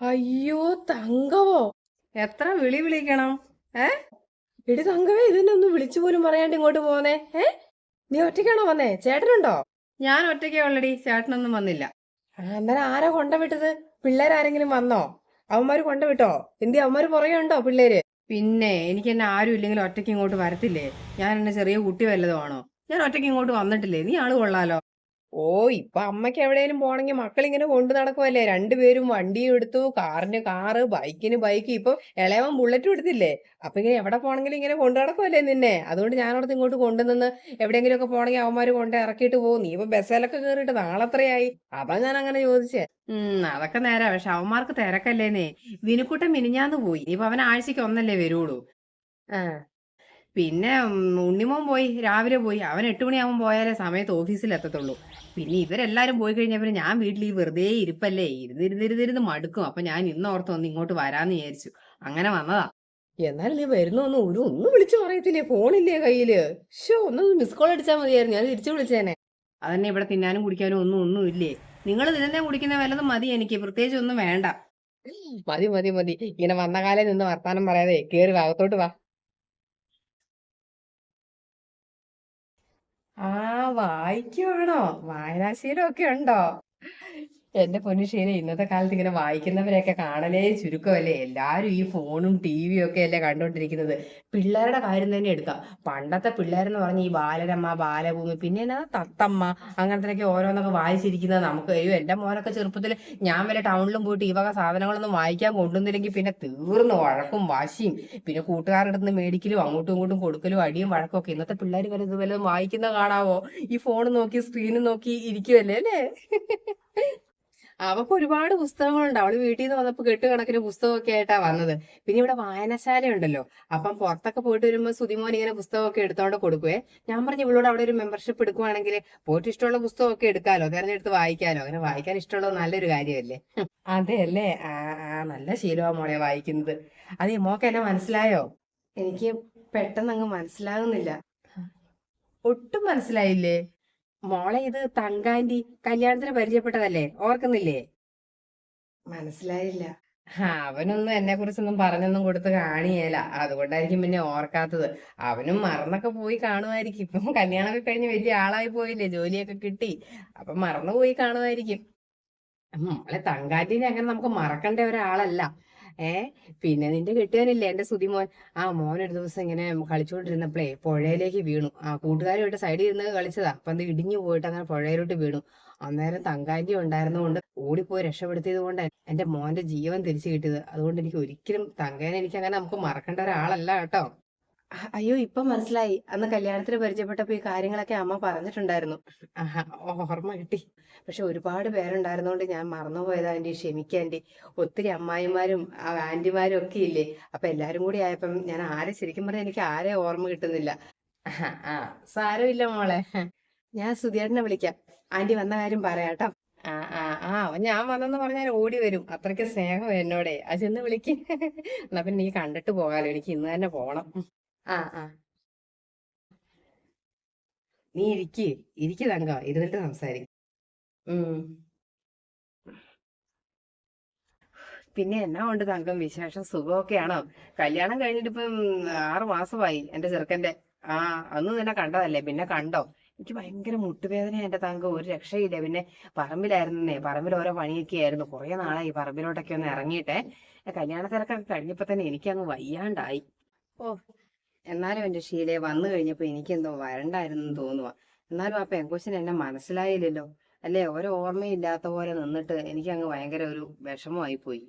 അയ്യോ തങ്കവോ? എത്ര വിളി വിളിക്കണം ഏ? എടി തങ്കവേ ഇതിനെ ഒന്ന് വിളിച്ചു പോലും പറയാണ്ട് ഇങ്ങോട്ട് പോന്നേ ഏ? നീ ഒറ്റയ്ക്കാണോ വന്നേ? ചേട്ടനുണ്ടോ? ഞാൻ ഒറ്റയ്ക്കേ ഉള്ളടി ചേട്ടനൊന്നും വന്നില്ല. ആ, അന്നേരം ആരാ കൊണ്ടുവിട്ടത് പിള്ളേരാരെങ്കിലും വന്നോ? അവന്മാര് കൊണ്ടുവിട്ടോ എന്തി അവന്മാര് പുറകെ ഉണ്ടോ പിള്ളേര്? പിന്നെ എനിക്ക് എന്നെ ആരും ഇല്ലെങ്കിലും ഒറ്റയ്ക്ക് ഇങ്ങോട്ട് വരത്തില്ലേ? ഞാൻ എന്നെ ചെറിയ കുട്ടി വല്ലതുമാണോ ഞാൻ ഒറ്റയ്ക്ക് ഇങ്ങോട്ട് വന്നിട്ടില്ലേ? നീ ആൾ കൊള്ളാലോ. ഓ ഇപ്പൊ അമ്മയ്ക്ക് എവിടെയെങ്കിലും പോണെങ്കിൽ മക്കളിങ്ങനെ കൊണ്ടു നടക്കുമല്ലേ രണ്ടുപേരും വണ്ടിയും എടുത്തു കാറിന് കാറ് ബൈക്കിന് ബൈക്ക്. ഇപ്പൊ ഇളയവൻ ബുള്ളറ്റും എടുത്തില്ലേ? അപ്പൊ ഇങ്ങനെ എവിടെ പോണെങ്കിലും ഇങ്ങനെ കൊണ്ടു നടക്കുമല്ലേ നിന്നെ? അതുകൊണ്ട് ഞാനവിടുന്ന് ഇങ്ങോട്ട് കൊണ്ടുനിന്ന് എവിടെയെങ്കിലും ഒക്കെ പോണെങ്കിൽ അവന്മാര് കൊണ്ട് ഇറക്കിയിട്ട് പോകും. നീ ഇപ്പൊ ബസ്സിലൊക്കെ നാളെ നാളെത്രയായി അതാ ഞാൻ അങ്ങനെ ചോദിച്ചേ. ഉം അതൊക്കെ നേരാ. പക്ഷെ അവന്മാർക്ക് തിരക്കല്ലേന്നേ. വിനുക്കുട്ടൻ മിനിഞ്ഞാന്ന് പോയി. ഇപ്പൊ അവൻ ആഴ്ചക്ക് ഒന്നല്ലേ വരുള്ളൂ. ആ. പിന്നെ ഉണ്ണിമോൻ പോയി രാവിലെ പോയി. അവൻ എട്ട് മണിയാകുമ്പോൾ പോയാലേ സമയത്ത് ഓഫീസിൽ എത്തത്തുള്ളൂ. പിന്നെ ഇവരെല്ലാരും പോയി കഴിഞ്ഞാൽ പിന്നെ ഞാൻ വീട്ടിൽ ഈ വെറുതെ ഇരിപ്പല്ലേ? ഇരുന്നിരുന്നിരുന്നിരുന്ന് മടുക്കും. അപ്പൊ ഞാൻ ഇന്ന് ഓർത്ത് ഒന്ന് ഇങ്ങോട്ട് വരാന്ന് വിചാരിച്ചു. അങ്ങനെ വന്നതാ. എന്നാലും നീ വരുന്നൊന്നും ഒരു ഒന്നും വിളിച്ചു പറയത്തില്ലേ? ഫോണില്ലേ കയ്യിൽ? ഷോ ഒന്ന് മിസ് കോൾ അടിച്ചാൽ മതിയായിരുന്നു. ഞാൻ തിരിച്ചു വിളിച്ചേനെ. അതന്നെ ഇവിടെ തിന്നാനും കുടിക്കാനും ഒന്നും ഒന്നും ഇല്ലേ? നിങ്ങൾ തിന്നെ കുടിക്കുന്ന വല്ലതും മതി എനിക്ക്. പ്രത്യേകിച്ച് ഒന്നും വേണ്ട. മതി മതി മതി. ഇങ്ങനെ വന്ന കാലം നിന്ന് വർത്താനം പറയാതെ കേറി ഭാഗത്തോട്ട് വാ. ആ വായിക്കുവാണോ? വായനാശീലം ഒക്കെ ഉണ്ടോ? എന്റെ പൊന്നുശീല ഇന്നത്തെ കാലത്ത് ഇങ്ങനെ വായിക്കുന്നവരെയൊക്കെ കാണലേ ചുരുക്കമല്ലേ? എല്ലാരും ഈ ഫോണും ടിവിയും ഒക്കെ അല്ലേ കണ്ടോണ്ടിരിക്കുന്നത്. പിള്ളേരുടെ കാര്യം തന്നെ എടുക്കാം. പണ്ടത്തെ പിള്ളേരെന്ന് പറഞ്ഞ ഈ ബാലരമ്മ ബാലഭൂമി പിന്നെ എന്നാ തത്തമ്മ അങ്ങനത്തെയൊക്കെ ഓരോന്നൊക്കെ വായിച്ചിരിക്കുന്നത് നമുക്ക്. അയ്യോ എന്റെ മോനൊക്കെ ചെറുപ്പത്തിൽ ഞാൻ വരെ ടൗണിലും പോയിട്ട് ഈ വക സാധനങ്ങളൊന്നും വായിക്കാൻ കൊണ്ടുവന്നില്ലെങ്കിൽ പിന്നെ തീർന്ന് വഴക്കും വാശിയും. പിന്നെ കൂട്ടുകാരുടെ അടുത്ത് മേടിക്കലും അങ്ങോട്ടും ഇങ്ങോട്ടും കൊടുക്കലും അടിയും വഴക്കും ഒക്കെ. ഇന്നത്തെ പിള്ളേർ വരെ വല്ലതും വായിക്കുന്ന കാണാവോ? ഈ ഫോൺ നോക്കി സ്ക്രീനും നോക്കി ഇരിക്കുമല്ലേ അല്ലേ? അവക്ക് ഒരുപാട് പുസ്തകങ്ങളുണ്ട്. അവൾ വീട്ടിൽ നിന്ന് വന്നപ്പോ കെട്ടുകണക്കിന് പുസ്തകമൊക്കെ ആയിട്ടാ വന്നത്. പിന്നെ ഇവിടെ വായനശാല ഉണ്ടല്ലോ അപ്പം പുറത്തൊക്കെ പോയിട്ട് വരുമ്പോ സുതിമോൻ ഇങ്ങനെ പുസ്തകമൊക്കെ എടുത്തോണ്ട് കൊടുക്കുവേ. ഞാൻ പറഞ്ഞു ഇവളോട് അവിടെ ഒരു മെമ്പർഷിപ്പ് എടുക്കുവാണെങ്കിൽ പോയിട്ട് ഇഷ്ടമുള്ള പുസ്തകമൊക്കെ എടുക്കാലോ. തെരഞ്ഞെടുത്ത് വായിക്കാലോ. അങ്ങനെ വായിക്കാൻ ഇഷ്ടമുള്ളത് നല്ലൊരു കാര്യമല്ലേ? അതെ അല്ലേ ആ നല്ല ശീലമാ മോളെ വായിക്കുന്നത്. അതെ മോക്ക് എന്നെ മനസ്സിലായോ? എനിക്ക് പെട്ടെന്ന് അങ്ങ് മനസ്സിലാകുന്നില്ല. ഒട്ടും മനസ്സിലായില്ലേ? മോളെ ഇത് തങ്കാന്റി കല്യാണത്തിന് പരിചയപ്പെട്ടതല്ലേ? ഓർക്കുന്നില്ലേ? മനസ്സിലായില്ല. അവനൊന്നും എന്നെ കുറിച്ചൊന്നും പറഞ്ഞൊന്നും കൊടുത്ത് കാണിയേല. അതുകൊണ്ടായിരിക്കും പിന്നെ ഓർക്കാത്തത്. അവനും മറന്നൊക്കെ പോയി കാണുമായിരിക്കും. ഇപ്പം കല്യാണമൊക്കെ കഴിഞ്ഞ് വലിയ ആളായി പോയില്ലേ ജോലിയൊക്കെ കിട്ടി. അപ്പൊ മറന്നു പോയി കാണുമായിരിക്കും മോളെ തങ്കാന്റിനെ അങ്ങനെ നമുക്ക് മറക്കേണ്ട ഒരാളല്ല. ഏ? പിന്നെ നിന്റെ കെട്ടുകാനില്ലേ എന്റെ സുതിമോൻ ആ മോൻ ഒരു ദിവസം ഇങ്ങനെ കളിച്ചുകൊണ്ടിരുന്നപ്പോഴേ പുഴയിലേക്ക് വീണു. ആ കൂട്ടുകാരുമായിട്ട് സൈഡിൽ ഇരുന്ന് കളിച്ചതാ. അപ്പൊ അത് ഇടിഞ്ഞു പോയിട്ട് അങ്ങനെ പുഴയിലോട്ട് വീണു. അന്നേരം തങ്കാന്റി ഉണ്ടായിരുന്നതുകൊണ്ട് ഓടിപ്പോയി രക്ഷപ്പെടുത്തിയത് കൊണ്ട് എന്റെ മോന്റെ ജീവൻ തിരിച്ചു കിട്ടിയത്. അതുകൊണ്ട് എനിക്ക് ഒരിക്കലും തങ്കേനെ എനിക്ക് അങ്ങനെ നമുക്ക് മറക്കേണ്ട ഒരാളല്ല കേട്ടോ. അയ്യോ ഇപ്പൊ മനസ്സിലായി. അന്ന് കല്യാണത്തിന് പരിചയപ്പെട്ടപ്പോ ഈ കാര്യങ്ങളൊക്കെ അമ്മ പറഞ്ഞിട്ടുണ്ടായിരുന്നു. ഓർമ്മ കിട്ടി. പക്ഷെ ഒരുപാട് പേരുണ്ടായിരുന്നോണ്ട് ഞാൻ മറന്നുപോയതാ ആന്റി ക്ഷമിക്കാന്റെ ഒത്തിരി അമ്മായിമാരും ആ ആന്റിമാരും ഒക്കെ ഇല്ലേ? അപ്പൊ എല്ലാരും കൂടി ആയപ്പം ഞാൻ ആരെ ശരിക്കും പറഞ്ഞാൽ എനിക്ക് ആരെ ഓർമ്മ കിട്ടുന്നില്ല. ആ സാരമില്ല മോളെ. ഞാൻ സുധിയേട്ടനെ വിളിക്കാം. ആന്റി വന്ന കാര്യം പറയാട്ടോ. ആ ആ ആ ഞാൻ വന്നെന്ന് പറഞ്ഞാൽ ഓടി വരും. അത്രയ്ക്ക് സ്നേഹം എന്നോടെ. അത് ചെന്ന് വിളിക്ക്. എന്നാ പിന്നെ നീ കണ്ടിട്ട് പോകാലോ. എനിക്ക് ഇന്ന് തന്നെ പോണം ആ ആ. നീ ഇരിക്ക് ഇരിക്ക് തങ്ക ഇരുന്നിട്ട് സംസാരിക്കും. പിന്നെ എന്നാ ഉണ്ട് തങ്കം വിശേഷം സുഖമൊക്കെയാണോ? കല്യാണം കഴിഞ്ഞിട്ട് ഇപ്പം ആറു മാസമായി എന്റെ ചെറുക്കന്റെ ആ അന്ന് നിന്നെ കണ്ടതല്ലേ? പിന്നെ കണ്ടോ? എനിക്ക് ഭയങ്കര മുട്ടുവേദന എന്റെ തങ്കം ഒരു രക്ഷയില്ല. പിന്നെ പറമ്പിലായിരുന്നേ പറമ്പിൽ ഓരോ പണിയൊക്കെ ആയിരുന്നു. കുറെ നാളായി പറമ്പിലോട്ടൊക്കെ ഒന്ന് ഇറങ്ങിയിട്ടെ. കല്യാണ തിരക്കൊക്കെ കഴിഞ്ഞപ്പോ തന്നെ എനിക്കങ്ങ് വയ്യാണ്ടായി. ഓ എന്നാലും എന്റെ ഷീലയെ വന്നു കഴിഞ്ഞപ്പോ എനിക്കെന്തോ വരണ്ടായിരുന്നു തോന്നുക എന്നാലും ആ പെങ്കൊച്ചിന് എന്നെ മനസ്സിലായില്ലല്ലോ. അല്ലേ? ഓരോ ഓർമ്മയില്ലാത്ത പോലെ നിന്നിട്ട് എനിക്ക് അങ്ങ് ഭയങ്കര ഒരു വിഷമമായി പോയി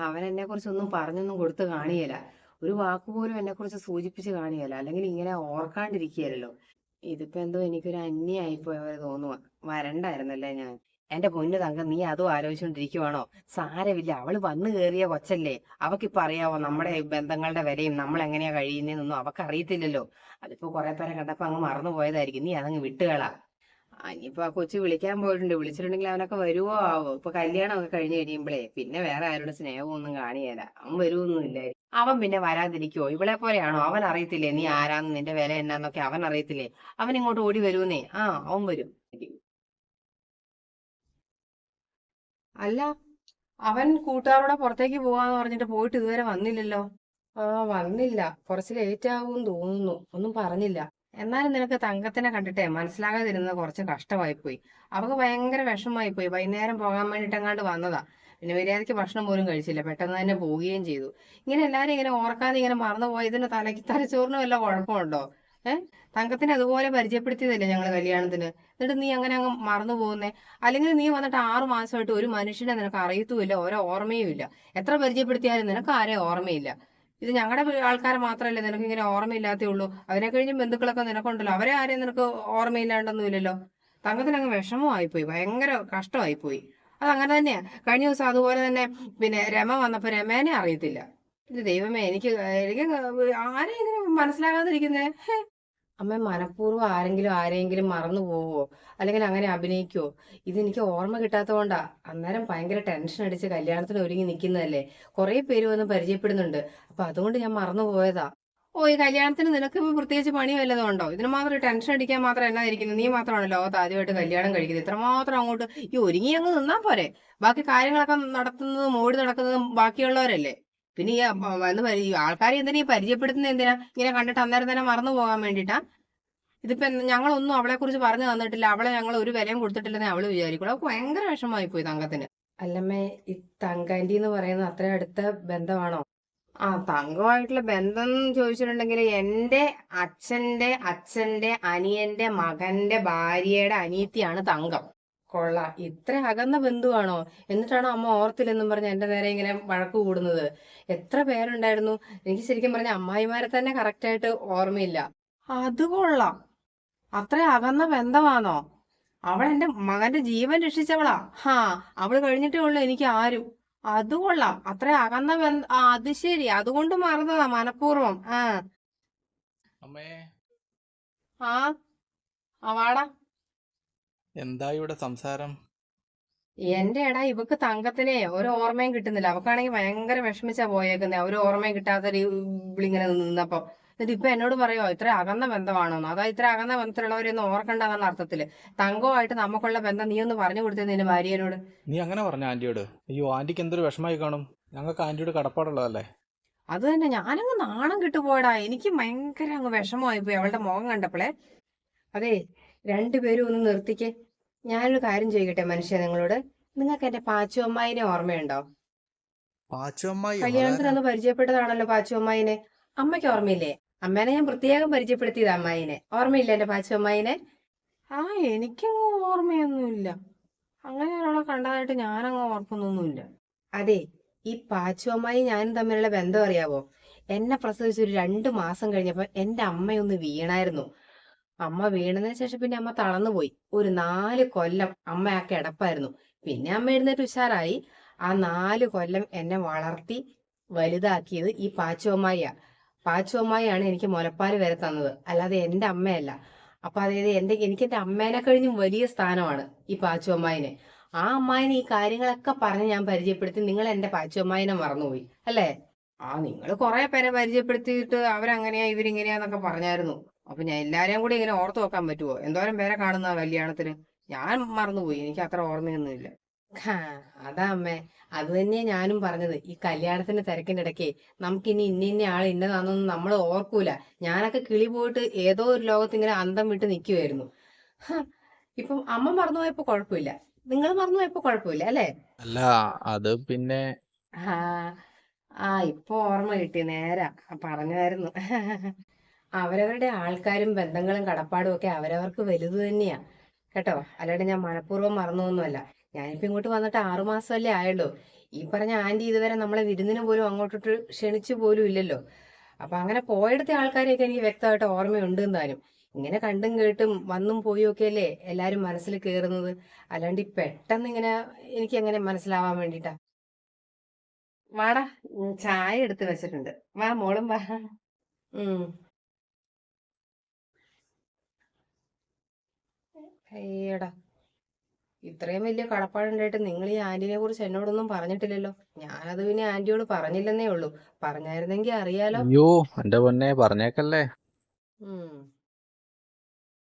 അവൻ എന്നെ കുറിച്ചൊന്നും പറഞ്ഞൊന്നും കൊടുത്ത് കാണിയല്ല. ഒരു വാക്കുപോലും എന്നെ കുറിച്ച് സൂചിപ്പിച്ച് കാണിയല്ല. അല്ലെങ്കിൽ ഇങ്ങനെ ഓർക്കാണ്ടിരിക്കുകയല്ലോ. ഇതിപ്പോ എന്തോ എനിക്കൊരു അന്യായി പോയ പോലെ തോന്നുക വരണ്ടായിരുന്നല്ലേ ഞാൻ? എന്റെ പൊന്നു തങ്കം നീ അതും ആലോചിച്ചോണ്ടിരിക്കുവാണോ? സാരമില്ല അവൾ വന്നു കയറിയ കൊച്ചല്ലേ. അവക്കിപ്പോ അറിയാവോ നമ്മുടെ ബന്ധങ്ങളുടെ വിലയും നമ്മൾ എങ്ങനെയാ കഴിയുന്നതെന്നൊന്നും അവക്ക് അറിയത്തില്ലല്ലോ അതിപ്പോ കുറെ പേരെ കണ്ടപ്പോ അങ്ങ് മറന്നു പോയതായിരിക്കും. നീ അതങ്ങ് വിട്ടുകളാ. ഇനിയിപ്പോ ആ കൊച്ചു വിളിക്കാൻ പോയിട്ടുണ്ട്. വിളിച്ചിട്ടുണ്ടെങ്കിൽ അവനൊക്കെ വരുവോ? ആവോ? ഇപ്പൊ കല്യാണം ഒക്കെ കഴിഞ്ഞ് കഴിയുമ്പോഴേ പിന്നെ വേറെ ആരുടെ സ്നേഹവും ഒന്നും കാണിയല്ല അവൻ വരുവൊന്നും ഇല്ലായിരിക്കും. അവൻ പിന്നെ വരാതിരിക്കുവോ? ഇവളെ പോലെയാണോ? അവൻ അറിയത്തില്ലേ നീ ആരാന്ന്? നിന്റെ വില എന്നാന്നൊക്കെ അവൻ അറിയത്തില്ലേ അവൻ ഇങ്ങോട്ട് ഓടി വരുമെന്നേ ആ അവൻ വരും. അല്ല അവൻ കൂട്ടുകാരോടെ പുറത്തേക്ക് പോവാന്ന് പറഞ്ഞിട്ട് പോയിട്ട് ഇതുവരെ വന്നില്ലല്ലോ? ആ വന്നില്ല. കുറച്ച് ലേറ്റ് ആവും തോന്നുന്നു. ഒന്നും പറഞ്ഞില്ല. എന്നാലും നിനക്ക് തങ്കത്തിനെ കണ്ടിട്ടേ മനസ്സിലാകാതിരുന്നത് കുറച്ച് കഷ്ടമായി പോയി അവക്ക് ഭയങ്കര വിഷമമായി പോയി വൈകുന്നേരം പോകാൻ വേണ്ടിട്ടെങ്ങാണ്ട് വന്നതാ. പിന്നെ മര്യാദയ്ക്ക് ഭക്ഷണം പോലും കഴിച്ചില്ല. പെട്ടെന്ന് തന്നെ പോവുകയും ചെയ്തു. ഇങ്ങനെ എല്ലാരും ഇങ്ങനെ ഓർക്കാതെ ഇങ്ങനെ മറന്നുപോയി പോയതിന് തലയ്ക്ക് തലച്ചോറിന് വല്ല കുഴപ്പമുണ്ടോ? ഏഹ് തങ്കത്തിനെ അതുപോലെ പരിചയപ്പെടുത്തിയതല്ലേ ഞങ്ങൾ കല്യാണത്തിന്? എന്നിട്ട് നീ അങ്ങനെ അങ്ങ് മറന്നു പോകുന്നേ? അല്ലെങ്കിൽ നീ വന്നിട്ട് ആറു മാസമായിട്ട് ഒരു മനുഷ്യനെ നിനക്ക് അറിയത്തുമില്ല ഓരോ ഓർമ്മയും ഇല്ല. എത്ര പരിചയപ്പെടുത്തിയാലും നിനക്ക് ആരെയും ഓർമ്മയില്ല? ഇത് ഞങ്ങളുടെ ആൾക്കാരെ മാത്രമല്ലേ നിനക്ക് ഇങ്ങനെ ഓർമ്മയില്ലാത്തേ ഉള്ളൂ അതിനെ കഴിഞ്ഞ് ബന്ധുക്കളൊക്കെ നിനക്കുണ്ടല്ലോ. അവരെ ആരെയും നിനക്ക് ഓർമ്മയില്ലാണ്ടൊന്നുമില്ലല്ലോ? തങ്കത്തിനങ്ങ് വിഷമമായിപ്പോയി ഭയങ്കര കഷ്ടമായിപ്പോയി. അത് അങ്ങനെ തന്നെയാ. കഴിഞ്ഞ ദിവസം അതുപോലെ തന്നെ പിന്നെ രമ വന്നപ്പോ രമേനെ അറിയത്തില്ല. ദൈവമേ എനിക്ക് എനിക്ക് ആരെയും ഇങ്ങനെ മനസ്സിലാകാതിരിക്കുന്നേ. അമ്മ മനഃപൂർവം ആരെങ്കിലും ആരെങ്കിലും മറന്നു പോവോ? അല്ലെങ്കിൽ അങ്ങനെ അഭിനയിക്കുവോ ഇതെനിക്ക് ഓർമ്മ കിട്ടാത്തതുകൊണ്ടാ. അന്നേരം ഭയങ്കര ടെൻഷൻ അടിച്ച് കല്യാണത്തിന് ഒരുങ്ങി നിൽക്കുന്നതല്ലേ കുറെ പേര് വന്ന് പരിചയപ്പെടുന്നുണ്ട്. അപ്പൊ അതുകൊണ്ട് ഞാൻ മറന്നു പോയതാ. ഓ ഈ കല്യാണത്തിന് നിനക്ക് ഇപ്പൊ പ്രത്യേകിച്ച് പണി വല്ലതും ഉണ്ടോ? ഇതിന് മാത്രം ടെൻഷൻ അടിക്കാൻ മാത്രം എന്നാ ഇരിക്കുന്നത് നീ മാത്രമാണ് ലോകത്ത് ആദ്യമായിട്ട് കല്യാണം കഴിക്കുന്നത്. ഇത്രമാത്രം അങ്ങോട്ട് ഈ ഒരുങ്ങി അങ്ങ് നിന്നാ പോരെ. ബാക്കി കാര്യങ്ങളൊക്കെ നടത്തുന്നതും ഓടി നടക്കുന്നതും ബാക്കിയുള്ളവരല്ലേ? പിന്നെ ഈ വന്ന് ആൾക്കാരെ എന്തിനാ ഈ പരിചയപ്പെടുത്തുന്നത് എന്തിനാ? ഇങ്ങനെ കണ്ടിട്ട് അന്നേരം തന്നെ മറന്നു പോകാൻ വേണ്ടിട്ടാ. ഇതിപ്പോ ഞങ്ങളൊന്നും അവളെ കുറിച്ച് പറഞ്ഞു തന്നിട്ടില്ല. അവളെ ഞങ്ങൾ ഒരു വിലയും കൊടുത്തിട്ടില്ലെന്ന് അവൾ വിചാരിക്കുള്ളൂ. അവൾക്ക് ഭയങ്കര വിഷമമായി പോയി തങ്കത്തിന്. അല്ലമ്മേ ഈ തങ്കാന്റി എന്ന് പറയുന്നത് അത്ര അടുത്ത ബന്ധമാണോ? ആ തങ്കമായിട്ടുള്ള ബന്ധം എന്ന് ചോദിച്ചിട്ടുണ്ടെങ്കിൽ എന്റെ അച്ഛന്റെ അച്ഛന്റെ അനിയന്റെ മകന്റെ ഭാര്യയുടെ അനിയത്തിയാണ് തങ്കം. കൊള്ളാം. ഇത്ര അകന്ന ബന്ധുവാണോ? എന്നിട്ടാണോ അമ്മ ഓർത്തില്ലെന്നും പറഞ്ഞ് എന്റെ നേരെ ഇങ്ങനെ വഴക്ക് കൂടുന്നത്? എത്ര പേരുണ്ടായിരുന്നു? എനിക്ക് ശരിക്കും പറഞ്ഞ അമ്മായിമാരെ തന്നെ കറക്റ്റായിട്ട് ഓർമ്മയില്ല. അത് കൊള്ളാം. അത്ര അകന്ന ബന്ധമാണോ? അവൾ എന്റെ മകന്റെ ജീവൻ രക്ഷിച്ചവളാ. ഹാ അവൾ കഴിഞ്ഞിട്ടേ ഉള്ളു എനിക്ക് ആരും. അത് കൊള്ളാം. അത്ര അകന്ന ബന്ധ ആ അത് ശരി. അതുകൊണ്ട് മറന്നതാ മനഃപൂർവം. ആ ആ വാടാ. എന്താ ഇവിടെ സംസാരം? എന്റെ എടാ ഇവക്ക് തങ്കത്തിനെ ഒരു ഓർമ്മയും കിട്ടുന്നില്ല. അവക്കാണെങ്കിൽ ഭയങ്കര വിഷമിച്ചാ പോയേക്കുന്നേ. ഒരു ഓർമ്മയും കിട്ടാത്ത ഇവിളിങ്ങനെ നിന്നപ്പോ. എന്നിട്ട് ഇപ്പൊ എന്നോട് പറയോ ഇത്ര അകന്ന ബന്ധമാണോന്ന്? അതാ ഇത്ര അകന്ന ബന്ധത്തിലുള്ളവരെയൊന്നും ഓർക്കണ്ടെന്ന അർത്ഥത്തിൽ. തങ്കവുമായിട്ട് നമുക്കുള്ള ബന്ധം നീ ഒന്ന് പറഞ്ഞു കൊടുത്തേ നിന്റെ ഭാര്യനോട് നീ അങ്ങനെ പറഞ്ഞ ആന്റിയോട്? അയ്യോ ആന്റിക്ക് എന്തൊരു വിഷമായി കാണും. ഞങ്ങൾക്ക് ആന്റിയോട് കടപ്പാടുള്ളതല്ലേ? അത് തന്നെ. ഞാനങ്ങ് നാണം കിട്ടുപോടാ എനിക്ക് ഭയങ്കര അങ്ങ് വിഷമമായി പോയി അവളുടെ മുഖം കണ്ടപ്പോളേ. അതെ രണ്ടുപേരും ഒന്ന് നിർത്തിക്കേ. ഞാനൊരു കാര്യം ചോദിക്കട്ടെ മനുഷ്യ നിങ്ങളോട്? നിങ്ങൾക്ക് എന്റെ പാച്ചു അമ്മായിനെ ഓർമ്മയുണ്ടോ? കല്യാണത്തിന് അന്ന് പരിചയപ്പെട്ടതാണല്ലോ പാച്ചു അമ്മായിനെ. അമ്മയ്ക്ക് ഓർമ്മയില്ലേ? അമ്മേനെ ഞാൻ പ്രത്യേകം പരിചയപ്പെടുത്തിയത് അമ്മായിനെ. ഓർമ്മയില്ല എന്റെ പാച്ചു അമ്മായിനെ? ആ എനിക്കങ്ങ് ഓർമ്മയൊന്നുമില്ല. അങ്ങനെ ഒരാളെ കണ്ടതായിട്ട് ഞാനങ്ങ് ഓർക്കുന്നൊന്നുമില്ല. അതെ ഈ പാച്ചു അമ്മായി ഞാനും തമ്മിലുള്ള ബന്ധം അറിയാവോ? എന്നെ പ്രസവിച്ച് ഒരു രണ്ടു മാസം കഴിഞ്ഞപ്പോ എന്റെ അമ്മയൊന്ന് വീണായിരുന്നു. അമ്മ വീണതിന് ശേഷം പിന്നെ അമ്മ തളർന്നുപോയി ഒരു നാല് കൊല്ലം അമ്മ ആ കിടപ്പായിരുന്നു. പിന്നെ അമ്മ എഴുന്നേറ്റ് ഉഷാറായി. ആ നാല് കൊല്ലം എന്നെ വളർത്തി വലുതാക്കിയത് ഈ പാച്ചുവമ്മായിയാ പാച്ചുവമ്മായിയാണ് എനിക്ക് മുലപ്പാൽ വരെ തന്നത്. അല്ലാതെ എന്റെ അമ്മയല്ല. അപ്പൊ അതായത് എന്റെ എനിക്ക് എന്റെ അമ്മേനെ കഴിഞ്ഞും വലിയ സ്ഥാനമാണ് ഈ പാച്ചുവമ്മായിനെ ആ അമ്മായിനെ ഈ കാര്യങ്ങളൊക്കെ പറഞ്ഞ് ഞാൻ പരിചയപ്പെടുത്തി നിങ്ങൾ എന്റെ പാച്ചുവമ്മായിനെ മറന്നുപോയി. അല്ലേ? ആ നിങ്ങൾ കുറെ പേരെ പരിചയപ്പെടുത്തിയിട്ട് അവരങ്ങനെയാ ഇവരിങ്ങനെയാന്നൊക്കെ പറഞ്ഞായിരുന്നു. അപ്പൊ ഞാൻ എല്ലാരെയും കൂടി ഇങ്ങനെ ഓർത്തു നോക്കാൻ പറ്റുമോ എന്തോരം പേരെ കാണുന്ന കല്യാണത്തിന്? ഞാൻ മറന്നുപോയി. എനിക്ക് അത്ര ഓർമ്മയൊന്നുമില്ല. അതാ അമ്മേ. അത് തന്നെയാ ഞാനും പറഞ്ഞത്. ഈ കല്യാണത്തിന്റെ തിരക്കിന്റെ ഇടയ്ക്ക് നമുക്കിനി ഇന്ന ഇന്ന ആൾ ഇന്നതാണെന്നൊന്നും നമ്മൾ ഓർക്കൂല. ഞാനൊക്കെ കിളി പോയിട്ട് ഏതോ ഒരു ലോകത്ത് ഇങ്ങനെ അന്തം വിട്ട് നിൽക്കുമായിരുന്നു ഇപ്പം അമ്മ മറന്നുപോയപ്പോ കുഴപ്പമില്ല. നിങ്ങൾ മറന്നുപോയപ്പോ കുഴപ്പമില്ല അല്ലേ? അല്ല അത് പിന്നെ ആ ആ ഇപ്പൊ ഓർമ്മ കിട്ടി നേരാ. പറഞ്ഞായിരുന്നു അവരവരുടെ ആൾക്കാരും ബന്ധങ്ങളും കടപ്പാടും ഒക്കെ അവരവർക്ക് വലുത് തന്നെയാ. കേട്ടോ? അല്ലാണ്ട് ഞാൻ മനഃപൂർവം മറന്നൊന്നുമല്ല. ഞാനിപ്പോ ഇങ്ങോട്ട് വന്നിട്ട് ആറ് മാസം അല്ലേ ആയുള്ളൂ. ഈ പറഞ്ഞ ആന്റി ഇതുവരെ നമ്മളെ വിരുന്നിന് പോലും അങ്ങോട്ടിട്ട് ക്ഷണിച്ചു പോലും ഇല്ലല്ലോ. അപ്പൊ അങ്ങനെ പോയെടുത്ത ആൾക്കാരെയൊക്കെ എനിക്ക് വ്യക്തമായിട്ട് ഓർമ്മയുണ്ട് താനും ഇങ്ങനെ കണ്ടും കേട്ടും വന്നും പോയും ഒക്കെ അല്ലേ എല്ലാരും മനസ്സിൽ കേറുന്നത്? അല്ലാണ്ട് ഈ പെട്ടെന്ന് ഇങ്ങനെ എനിക്ക് എങ്ങനെ മനസ്സിലാവാൻ വേണ്ടിട്ടാ വാടാ ചായ എടുത്ത് വെച്ചിട്ടുണ്ട്. വാ മോളും വാ. ഉം. അയ്യടാ ഇത്രയും വലിയ കടപ്പാടുണ്ടായിട്ട് നിങ്ങൾ ഈ ആന്റിനെ കുറിച്ച് എന്നോടൊന്നും പറഞ്ഞിട്ടില്ലല്ലോ. ഞാനത് പിന്നെ ആന്റിയോട് പറഞ്ഞില്ലെന്നേ ഉള്ളൂ. പറഞ്ഞായിരുന്നെങ്കിൽ അറിയാലോ. അയ്യോ എന്റെ പൊന്നെ പറഞ്ഞേക്കല്ലേ. ഉം.